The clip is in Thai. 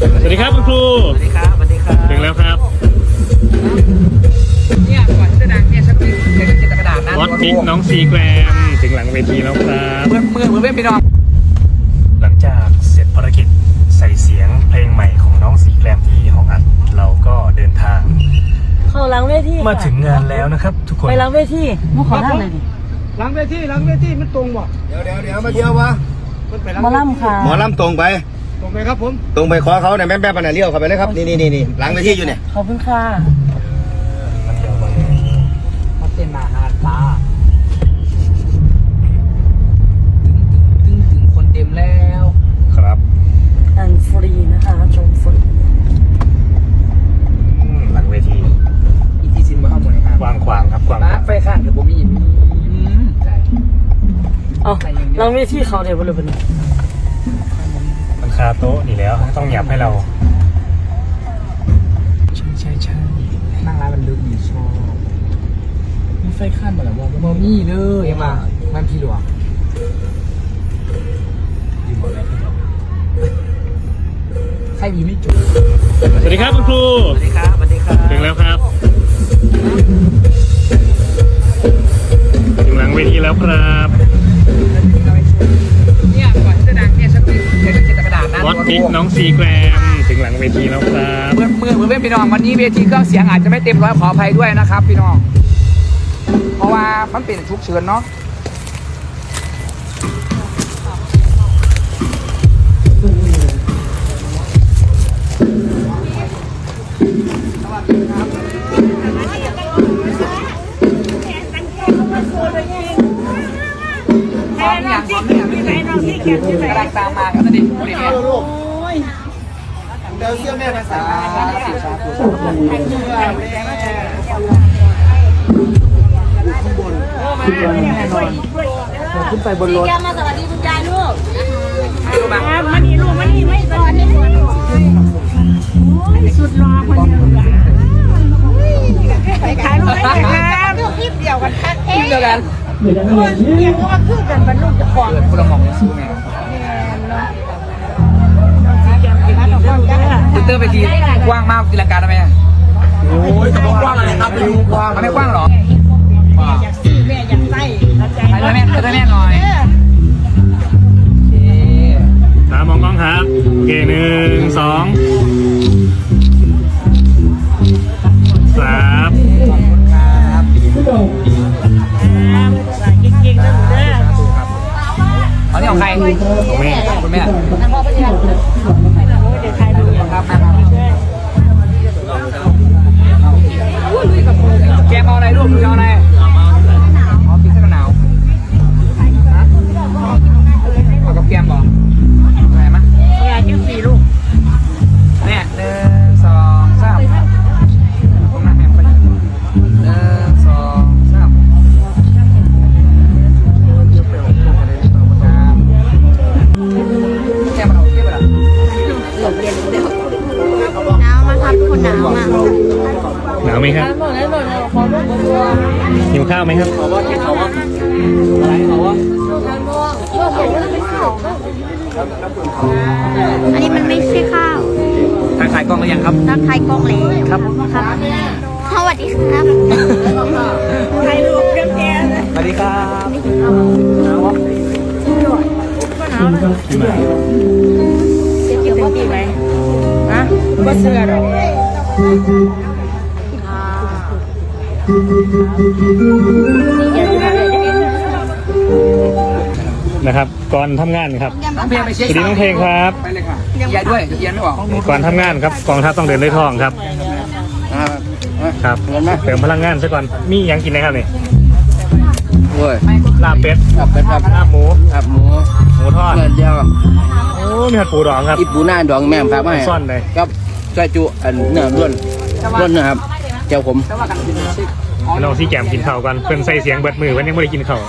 สวัสดีครับคุณครู สวัสดีครับ สวัสดีครับถึงแล้วครับ เนี่ยก่อนจะดังเนี่ยฉันมีเขียนจิตกระดาษนะวอตพิกน้องซีแกรมถึงหลังเวทีแล้วครับเมื่อเมื่อเมื่อเป็นพี่น้องหลังจากเสร็จภารกิจใส่เสียงเพลงใหม่ของน้องสีแกรมที่ห้องอัดเราก็เดินทาง เข้าหลังเวทีมาถึงงานแล้วนะครับ ทุกคน ไปหลังเวทีมุขขอทางเลยดิหลังเวทีหลังเวทีมันตรงบ่เดี๋ยวเดี๋ยวเดี๋ยวมาเที่ยววะมันไปหลังหมอลำค่ะหมอลำตรงไป ตรงไปครับผมตรงไปขอเขาเนี่ยแม่แม่ปันไหนเลี้ยวเข้าไปเลยครับนี่นี่นี่นี่หลังไปที่อยู่เนี่ยขอบคุณค่ะมาเต้นมาหาตาตึงตึงตึงคนเต็มแล้วครับอันฟรีนะคะชมฟรีอืมหลังเวทีอีทีซินมาเข้าหมดเลยครับกว้างขวางครับกว้างขร้าวานงไฟข้างกับผมมีอืมใช่เอาหลังเวทีเขาเดี๋ยวบริเวณนี้มันคาโต๊ะนี่แล้วต้องหยับให้เราใช่ใช่ใช่นั่งร้านมันลึกดีชอบมีไฟข้างมาแล้วว่าบอมี่เลยยังมามันพี่หลวงดีหมดเลยใครมีไม่จุดสวัสดีครับคุณครูสวัสดีครับสวัสดีครับถึงแล้วครับถึงหลังเวทีแล้วครับ ถพิกน้องซีแกรมถึงหลังเวทีแล้วครับเมื่อเมื่อเพื่อนพี่น้องวันนี้เวทีเครื่องเสียงอาจจะไม่เต็มร้อยขออภัยด้วยนะครับ พี่น้อง เพราะว่ามันเป็นชุกเฉินเนาะ พร้อมอย่างกำลังตามมากันนะดิบริเวณเดี๋ยวเสื้อแม่ภาษาสุชาติสุขึ้นบนแน่นอนขึ้นไปบนรถแกมาสวัสดีคุณยายลูกมามันนี่ลูกมันนี่ไม่ตอนนี้สุดรอคนเดียวไปขายลูกได้ไหมครับคลิปเดียวกันค่ะขึ้นเดียวกัน เรียกว่าคือกันบรรลุจะของเกิดพลมองซื้อแม่คุณเตอร์ไปทีกว้างมากตีลังกาได้ไหมโอ้ยจะบอกกว้างอะไรครับไปดูกว้างมันไม่กว้างหรอ นนี้ของใครของแม่คุณแม่เดี๋ยวใครดูอย่างครับ นาวไหมครับหิวข้าวไหมครับอะไรเขาวะอันนี้มันไม่ใช่ข้าวทางขายกล้องหรือยังครับทักทายกล้องเลยครับครับสวัสดีครับใครลูกเพียงแค่สวัสดีครับเกี่ยวกับปีไหมฮะก็เสื้อหรอกนี่แกจะทำอะไรจะเอ นะครับ ก่อนทำงานครับน้องเพลงไปเช็คสวัสดีน้องเพลงครับไปเลยค่ะเยียด้วยเยียไม่ออกก่อนทำงานครับกองทัพต้องเดินด้วยท้องครับครับเติมพลังงานซะก่อนมีหยังกินนะครับนี่โอ้ยลาบเป็ดครับเป็นครับลาบหมูครับหมูหมูทอดเงินเดียวโอ้มีผัดปูดองครับอิปูหน้าดองแม่มครับไม่ซ่อนเลย ครับซอยจุอันเนื้อล้วนล้วนนะครับ แก้วผมแต่าองที่แกมกินข้าวกันเพิ่นใส่เสียงเบิดมือเพิ่นยังไม่ได้กินข้าว